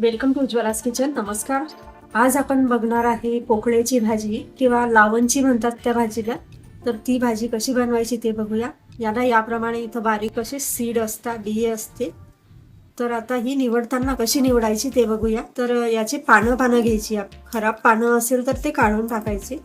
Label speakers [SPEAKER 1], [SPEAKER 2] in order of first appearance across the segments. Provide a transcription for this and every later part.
[SPEAKER 1] Welcome to उज्ज्वलास kitchen नमस्कार आज आपण बघणार आहे पोकळ्याची भाजी किंवा लावणची म्हणतात त्या भाजीला. तर ती भाजी कशी बनवायची ते बघूया. याला याप्रमाणे इथं बारीक असे सीड असतात बिये असते. तर आता ही निवडताना कशी निवडायची ते बघूया. तर याची पानं पानं घ्यायची. आप- खराब पानं असेल तर ते काढून टाकायचे.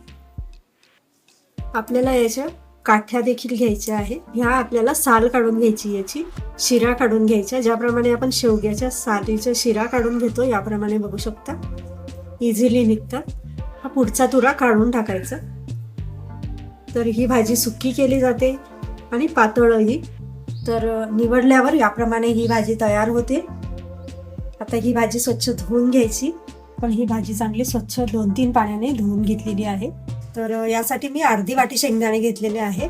[SPEAKER 1] आपल्याला याच्या काठ्या देखील घ्यायच्या आहे ह्या आपल्याला साल काढून घ्यायची याची. शिरा काढून घ्यायच्या. ज्याप्रमाणे आपण शेवग्याच्या सालीच्या शिरा काढून घेतो याप्रमाणे बघू शकता. इझिली निघतात. हा पुढचा तुरा काढून टाकायचा. तर ही भाजी सुक्की केली जाते आणि पातळही. तर निवडल्यावर याप्रमाणे ही भाजी तयार होते. आता ही भाजी स्वच्छ धुवून घ्यायची. पण ही भाजी चांगली स्वच्छ दोन तीन पाण्याने धुवून घेतलेली आहे. तर यासाठी मी अर्धी वाटी शेंगदाणे घेतलेले आहे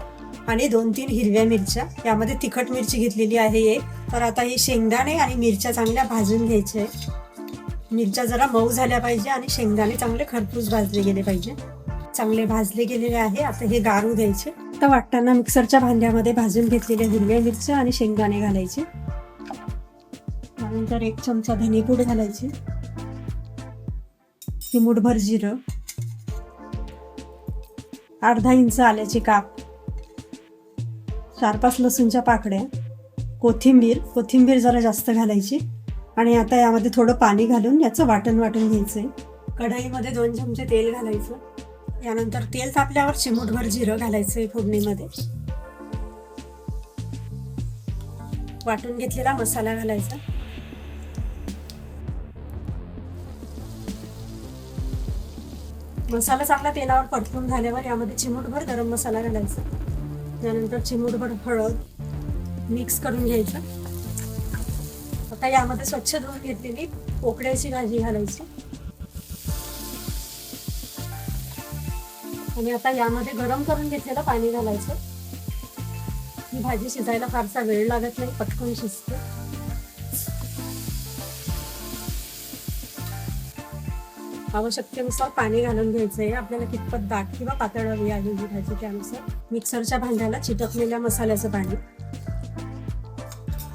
[SPEAKER 1] आणि दोन तीन हिरव्या मिरच्या. यामध्ये तिखट मिरची घेतलेली आहे एक. तर आता हे शेंगदाणे आणि मिरच्या चांगल्या भाजून घ्यायच्या मिरच्या जरा मऊ झाल्या पाहिजे आणि शेंगदाणे चांगले खरपूस भाजले गेले पाहिजे. चांगले भाजले गेलेले आहे. आता हे गारू द्यायचे. तर वाटताना मिक्सरच्या भांड्यामध्ये भाजून घेतलेल्या हिरव्या मिरच्या आणि शेंगदाणे घालायचे. त्यानंतर एक चमचा धनेपूड घालायची. चिमूटभर जिरं. अर्धा इंच आल्याची काप. चार पाच लसूणच्या पाकड्या कोथिंबीर कोथिंबीर जरा जास्त घालायची आणि आता यामध्ये थोडं पाणी घालून याचं वाटण वाटून घ्यायचं आहे कढईमध्ये दोन चमचे तेल घालायचं. यानंतर तेल तापल्यावर चिमूटभर जिरं घालायचं आहे फोडणीमध्ये. वाटून घेतलेला मसाला घालायचा. मसाला चांगला तेलावर परतून झाल्यावर यामध्ये चिमूटभर गरम मसाला घालायचा. त्यानंतर चिमूटभर हळद मिक्स करून घ्यायचं. आता यामध्ये स्वच्छ धुवून घेतलेली पोकळ्याची भाजी घालायची. आणि आता यामध्ये गरम करून घेतलेलं पाणी घालायचं. ही भाजी शिजायला फारसा वेळ लागत नाही पटकन शिजते. आवश्यकतेनुसार पाणी घालून घ्यायचं आहे आपल्याला कितपत दाट किंवा पातळ हवी आहे ही भाजी त्यानुसार मिक्सरच्या भांड्याला चिटकलेल्या मसाल्याचं पाणी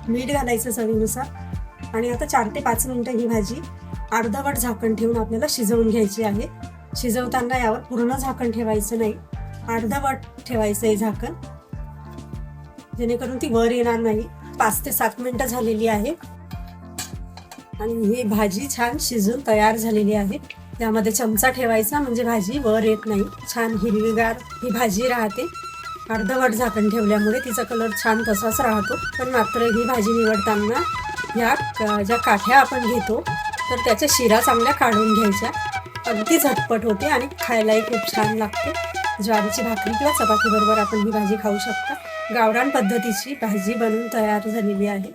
[SPEAKER 1] मीठ घालायचं चवीनुसार आणि आता चार ते पाच मिनटं ही भाजी अर्धवट झाकण ठेवून आपल्याला शिजवून घ्यायची आहे. शिजवताना यावर पूर्ण झाकण ठेवायचं नाही. अर्धवट ठेवायचं आहे झाकण. जेणेकरून ती वर येणार नाही. पाच ते सात मिनटं झालेली आहे. आणि ही भाजी छान शिजून तयार झालेली आहे. त्यामध्ये चमचा ठेवायचा म्हणजे भाजी वर येत नाही. छान हिरवीगार ही भाजी राहते. अर्धवट झाकण ठेवल्यामुळे तिचा कलर छान तसाच राहतो. पण मात्र ही भाजी निवडताना ह्या ज्या काठ्या आपण घेतो तर त्याच्या शिरा चांगल्या काढून घ्यायच्या. अगदी झटपट होते आणि खायलाही खूप छान लागते. ज्वारीची भाकरी किंवा चपातीबरोबर आपण ही भाजी खाऊ शकता. गावरान पद्धतीची भाजी बनवून तयार झालेली आहे.